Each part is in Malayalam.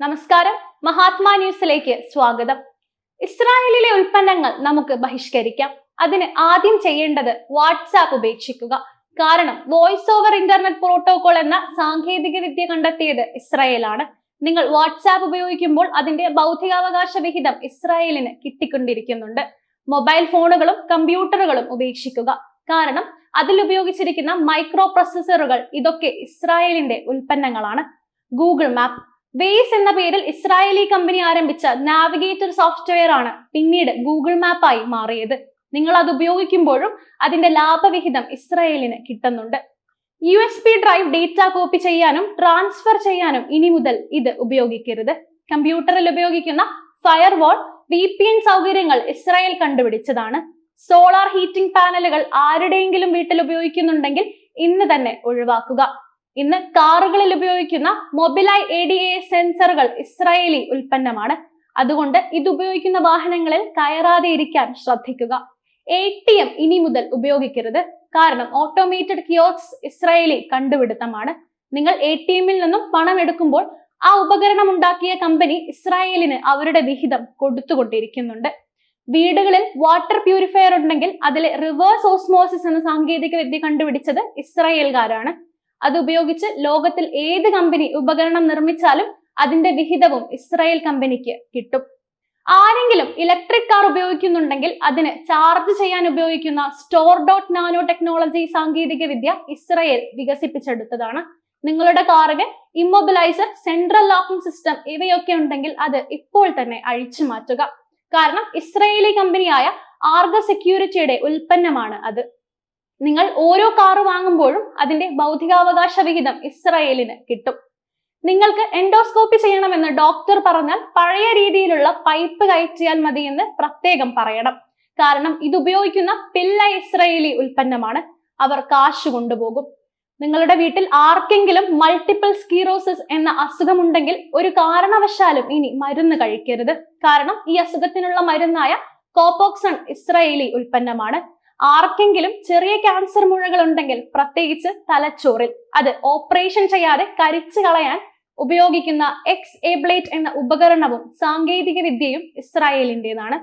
നമസ്കാരം. മഹാത്മാ ന്യൂസിലേക്ക് സ്വാഗതം. ഇസ്രായേലിലെ ഉൽപ്പന്നങ്ങൾ നമുക്ക് ബഹിഷ്കരിക്കാം. അതിന് ആദ്യം ചെയ്യേണ്ടത് വാട്സാപ്പ് ഉപേക്ഷിക്കുക. കാരണം വോയിസ് ഓവർ ഇന്റർനെറ്റ് പ്രോട്ടോകോൾ എന്ന സാങ്കേതിക വിദ്യ കണ്ടെത്തിയത് ഇസ്രായേലാണ്. നിങ്ങൾ വാട്സാപ്പ് ഉപയോഗിക്കുമ്പോൾ അതിന്റെ ബൗദ്ധികാവകാശ വിഹിതം ഇസ്രായേലിന് കിട്ടിക്കൊണ്ടിരിക്കുന്നുണ്ട്. മൊബൈൽ ഫോണുകളും കമ്പ്യൂട്ടറുകളും ഉപേക്ഷിക്കുക. കാരണം അതിൽ ഉപയോഗിച്ചിരിക്കുന്ന മൈക്രോ പ്രൊസസ്സറുകൾ ഇതൊക്കെ ഇസ്രായേലിന്റെ ഉൽപ്പന്നങ്ങളാണ്. ഗൂഗിൾ മാപ്പ് വേസ് എന്ന പേരിൽ ഇസ്രായേലി കമ്പനി ആരംഭിച്ച നാവിഗേറ്റർ സോഫ്റ്റ്വെയർ ആണ് പിന്നീട് ഗൂഗിൾ മാപ്പായി മാറിയത്. നിങ്ങൾ അത് ഉപയോഗിക്കുമ്പോഴും അതിന്റെ ലാഭവിഹിതം ഇസ്രായേലിന് കിട്ടുന്നുണ്ട്. U S B drive data copy ചെയ്യാനും ട്രാൻസ്ഫർ ചെയ്യാനും ഇനി മുതൽ ഇത് ഉപയോഗിക്കരുത്. കമ്പ്യൂട്ടറിൽ ഉപയോഗിക്കുന്ന ഫയർവാൾ വി പി എൻ സൗകര്യങ്ങൾ ഇസ്രായേൽ കണ്ടുപിടിച്ചതാണ്. സോളാർ ഹീറ്റിംഗ് പാനലുകൾ ആരുടെയെങ്കിലും വീട്ടിൽ ഉപയോഗിക്കുന്നുണ്ടെങ്കിൽ ഇന്ന് തന്നെ ഒഴിവാക്കുക. ഇന്ന് കാറുകളിൽ ഉപയോഗിക്കുന്ന മൊബിലൈ എ ഡി എ സെൻസറുകൾ ഇസ്രായേലി ഉൽപ്പന്നമാണ്. അതുകൊണ്ട് ഇത് ഉപയോഗിക്കുന്ന വാഹനങ്ങളിൽ കയറാതെ ഇരിക്കാൻ ശ്രദ്ധിക്കുക. എ ടി എം ഇനി മുതൽ ഉപയോഗിക്കരുത്. കാരണം ഓട്ടോമേറ്റഡ് കിയോക്സ് ഇസ്രായേലി കണ്ടുപിടുത്തമാണ്. നിങ്ങൾ എ ടി എമ്മിൽ നിന്നും പണം എടുക്കുമ്പോൾ ആ ഉപകരണം ഉണ്ടാക്കിയ കമ്പനി ഇസ്രായേലിന് അവരുടെ വിഹിതം കൊടുത്തുകൊണ്ടിരിക്കുന്നുണ്ട്. വീടുകളിൽ വാട്ടർ പ്യൂരിഫയർ ഉണ്ടെങ്കിൽ അതിലെ റിവേഴ്സ് ഓസ്മോസിസ് എന്ന സാങ്കേതിക വിദ്യ കണ്ടുപിടിച്ചത് ഇസ്രായേൽക്കാരാണ് അത് ഉപയോഗിച്ച് ലോകത്തിൽ ഏത് കമ്പനി ഉപകരണം നിർമ്മിച്ചാലും അതിന്റെ വിഹിതവും ഇസ്രായേൽ കമ്പനിക്ക് കിട്ടും. ആരെങ്കിലും ഇലക്ട്രിക് കാർ ഉപയോഗിക്കുന്നുണ്ടെങ്കിൽ അതിന് ചാർജ് ചെയ്യാൻ ഉപയോഗിക്കുന്ന സ്റ്റോർ ഡോട്ട് നാനോ ടെക്നോളജി സാങ്കേതിക വിദ്യ ഇസ്രായേൽ വികസിപ്പിച്ചെടുത്തതാണ്. നിങ്ങളുടെ കാറിന് ഇമ്മൊബിലൈസർ സെൻട്രൽ ലോക്കിംഗ് സിസ്റ്റം ഇവയൊക്കെ ഉണ്ടെങ്കിൽ അത് ഇപ്പോൾ തന്നെ അഴിച്ചു മാറ്റുക. കാരണം ഇസ്രയേലി കമ്പനിയായ ആർഗ സെക്യൂരിറ്റിയുടെ ഉൽപ്പന്നമാണ് അത്. നിങ്ങൾ ഓരോ കാർ വാങ്ങുമ്പോഴും അതിന്റെ ഭൗതികാവകാശ വിഹിതം ഇസ്രയേലിന് കിട്ടും. നിങ്ങൾക്ക് എൻഡോസ്കോപ്പി ചെയ്യണമെന്ന് ഡോക്ടർ പറഞ്ഞാൽ പഴയ രീതിയിലുള്ള പൈപ്പ് കയറ്റിയാൽ മതി എന്ന് പ്രത്യേകം പറയണം. കാരണം ഇത് ഉപയോഗിക്കുന്ന പില്ല ഇസ്രയേലി ഉൽപ്പന്നമാണ്. അവർ കാശ് കൊണ്ടുപോകും. നിങ്ങളുടെ വീട്ടിൽ ആർക്കെങ്കിലും മൾട്ടിപ്പിൾ സ്കീറോസിസ് എന്ന അസുഖമുണ്ടെങ്കിൽ ഒരു കാരണവശാലും ഇനി മരുന്ന് കഴിക്കരുത്. കാരണം ഈ അസുഖത്തിനുള്ള മരുന്നായ കോപ്പോക്സൺ ഇസ്രയേലി ഉൽപ്പന്നമാണ്. ആർക്കെങ്കിലും ചെറിയ ക്യാൻസർ മുഴകൾ ഉണ്ടെങ്കിൽ പ്രത്യേകിച്ച് തലച്ചോറിൽ. അത് ഓപ്പറേഷൻ ചെയ്യാതെ കരിച്ചു കളയാൻ ഉപയോഗിക്കുന്ന എക്സ് എബ്ലേറ്റ് എന്ന ഉപകരണവും സാങ്കേതിക വിദ്യയും ഇസ്രായേലിന്റെതാണ്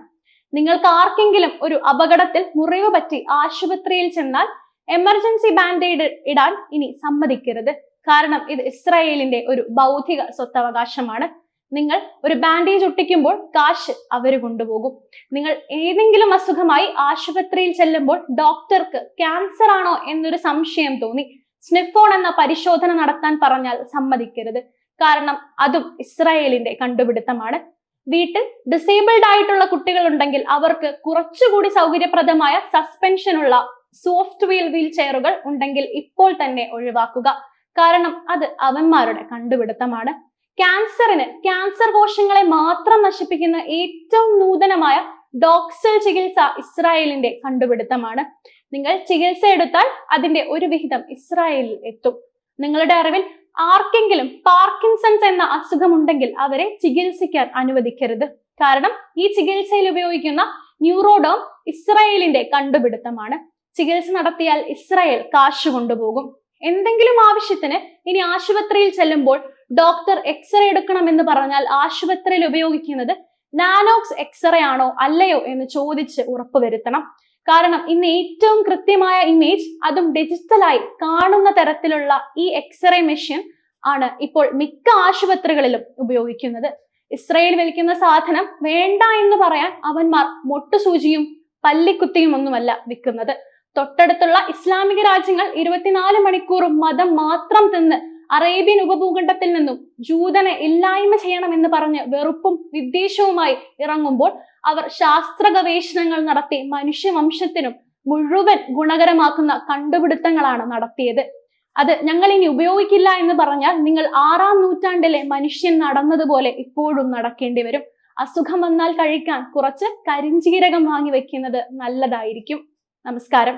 നിങ്ങൾക്ക് ആർക്കെങ്കിലും ഒരു അപകടത്തിൽ മുറിവ് പറ്റി ആശുപത്രിയിൽ ചെന്നാൽ എമർജൻസി ബാൻഡേഡ് ഇടാൻ ഇനി സമ്മതിക്കരുത്. കാരണം ഇത് ഇസ്രായേലിന്റെ ഒരു ബൗദ്ധിക സ്വത്തവകാശമാണ്. നിങ്ങൾ ഒരു ബാൻഡേജ് ഒട്ടിക്കുമ്പോൾ കാശ് അവർ കൊണ്ടുപോകും. നിങ്ങൾ ഏതെങ്കിലും അസുഖമായി ആശുപത്രിയിൽ ചെല്ലുമ്പോൾ ഡോക്ടർക്ക് ക്യാൻസർ ആണോ എന്നൊരു സംശയം തോന്നി. സ്നിഫോൺ എന്ന പരിശോധന നടത്താൻ പറഞ്ഞാൽ സമ്മതിക്കരുത്. കാരണം അതും ഇസ്രായേലിന്റെ കണ്ടുപിടുത്തമാണ്. വീട്ടിൽ ഡിസേബിൾഡ് ആയിട്ടുള്ള കുട്ടികൾ ഉണ്ടെങ്കിൽ അവർക്ക് കുറച്ചുകൂടി സൗകര്യപ്രദമായ സസ്പെൻഷൻ ഉള്ള സോഫ്റ്റ് വീൽ വീൽ ചെയറുകൾ ഉണ്ടെങ്കിൽ ഇപ്പോൾ തന്നെ ഒഴിവാക്കുക. കാരണം അത് അവന്മാരുടെ കണ്ടുപിടുത്തമാണ്. ക്യാൻസറിന് ക്യാൻസർ കോശങ്ങളെ മാത്രം നശിപ്പിക്കുന്ന ഏറ്റവും നൂതനമായ ഡോക്സൽ ചികിത്സ ഇസ്രായേലിന്റെ കണ്ടുപിടുത്തമാണ്. നിങ്ങൾ ചികിത്സ എടുത്താൽ അതിന്റെ ഒരു വിഹിതം ഇസ്രായേലിൽ എത്തും. നിങ്ങളുടെ അറിവിൽ ആർക്കെങ്കിലും പാർക്കിൻസൺസ് എന്ന അസുഖമുണ്ടെങ്കിൽ അവരെ ചികിത്സിക്കാൻ അനുവദിക്കരുത്. കാരണം ഈ ചികിത്സയിൽ ഉപയോഗിക്കുന്ന ന്യൂറോഡോം ഇസ്രായേലിന്റെ കണ്ടുപിടുത്തമാണ്. ചികിത്സ നടത്തിയാൽ ഇസ്രായേൽ കാശ് കൊണ്ടുപോകും. എന്തെങ്കിലും ആവശ്യത്തിന് ഇനി ആശുപത്രിയിൽ ചെല്ലുമ്പോൾ ഡോക്ടർ എക്സ്റേ എടുക്കണമെന്ന് പറഞ്ഞാൽ ആശുപത്രിയിൽ ഉപയോഗിക്കുന്നത് നാനോക്സ് എക്സ്റേ ആണോ അല്ലയോ എന്ന് ചോദിച്ച് ഉറപ്പുവരുത്തണം കാരണം ഇന്ന് ഏറ്റവും കൃത്യമായ ഇമേജ് അതും ഡിജിറ്റലായി കാണുന്ന തരത്തിലുള്ള ഈ എക്സ്റേ മെഷീൻ ആണ് ഇപ്പോൾ മിക്ക ആശുപത്രികളിലും ഉപയോഗിക്കുന്നത്. ഇസ്രയേൽ വിൽക്കുന്ന സാധനം വേണ്ട എന്ന് പറയാൻ അവന്മാർ മൊട്ടുസൂചിയും പല്ലിക്കുത്തിയും ഒന്നുമല്ല വിൽക്കുന്നത്. തൊട്ടടുത്തുള്ള ഇസ്ലാമിക രാജ്യങ്ങൾ ഇരുപത്തിനാല് മണിക്കൂറും മതം മാത്രം തിന്ന് അറേബ്യൻ ഉപഭൂഖണ്ഡത്തിൽ നിന്നും ജൂതനെ ഇല്ലായ്മ ചെയ്യണമെന്ന് പറഞ്ഞ് വെറുപ്പും വിദ്വേഷവുമായി ഇറങ്ങുമ്പോൾ അവർ ശാസ്ത്ര ഗവേഷണങ്ങൾ നടത്തി മനുഷ്യവംശത്തിനും മുഴുവൻ ഗുണകരമാക്കുന്ന കണ്ടുപിടുത്തങ്ങളാണ് നടത്തിയത്. അത് ഞങ്ങൾ ഇനി ഉപയോഗിക്കില്ല എന്ന് പറഞ്ഞാൽ നിങ്ങൾ ആറാം നൂറ്റാണ്ടിലെ മനുഷ്യൻ നടന്നതുപോലെ ഇപ്പോഴും നടക്കേണ്ടി വരും. അസുഖം വന്നാൽ കഴിക്കാൻ കുറച്ച് കരിഞ്ചീരകം വാങ്ങി വെക്കുന്നത് നല്ലതായിരിക്കും. നമസ്കാരം.